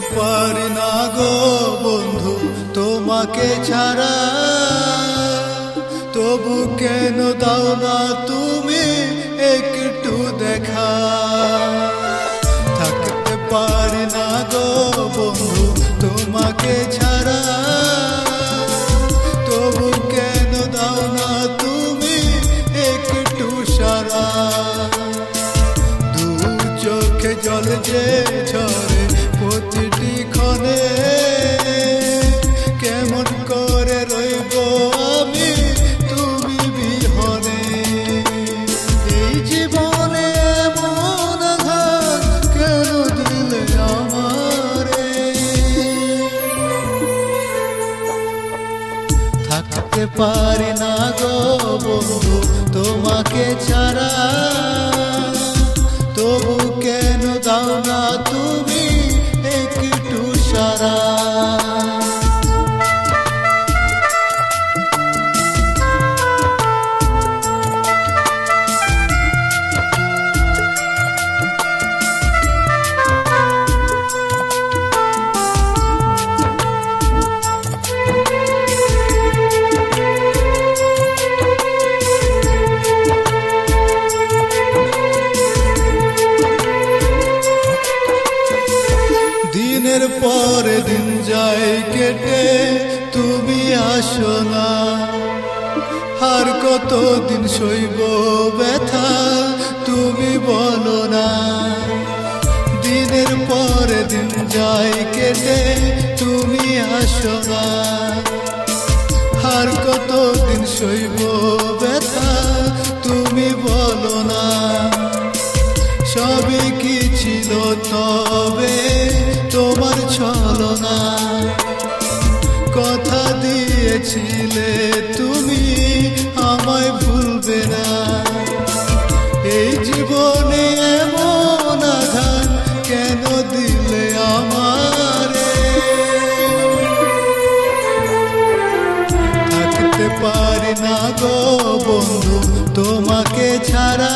পারি না গো বন্ধু, তোমাকে ছাড়া। তবু কেন দাও না তুমি একটু দেখা? থাকতে পারি না গো বন্ধু, তোমাকে ছাড়া। তবু কেন দাও না তুমি একটু সারা? দু চোখে জল যে ঝরে ক্ষণে কেমন করে রইব আমি তুমি বিহনে? এই জীবনে এমন আঘাত কেন দিলে আমারে? থাকতে পারি না গো বন্ধু, তোমাকে ছাড়া একটু কেটে তুমি আসো না। আর কত দিন সইব ব্যথা তুমি বলো না। দিনের পর দিন যায় কেটে তুমি আসো না। আর কত দিন সইব ব্যথা তুমি বলো না। সবই কি ছিল তবে তোমার ছলনা। দিয়েছিলে তুমি, আমায় ভুলবে না। এই জীবনে এমন আঘাত কেন দিলে আমারে? থাকতে পারি না গো বন্ধু, তোমাকে ছাড়া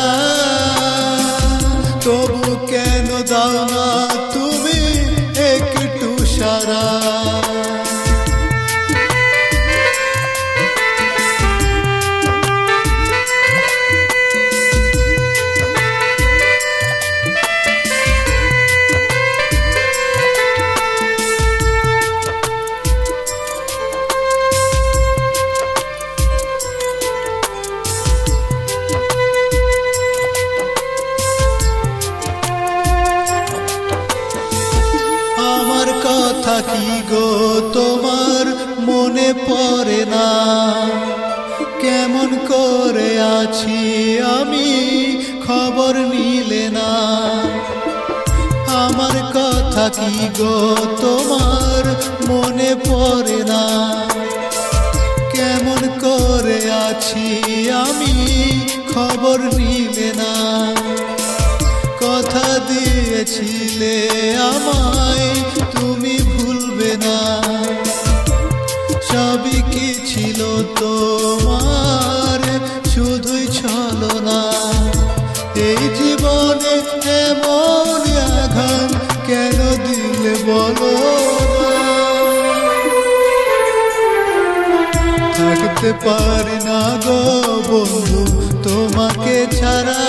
গো, তোমার মনে পড়ে না। কেমন করে আছি আমি, খবর নিলে না। আমার কথা কি গো, তোমার মনে পড়ে না। কেমন করে আছি আমি, খবর নিলে না। কথা দিয়েছিলে আমায়। সবই কি ছিল তোমার? শুধুই ছলো না এই জীবনে এমন আঘাত কেন দিলে বলো থাকতে পারি না গো বন্ধু, তোমাকে ছাড়া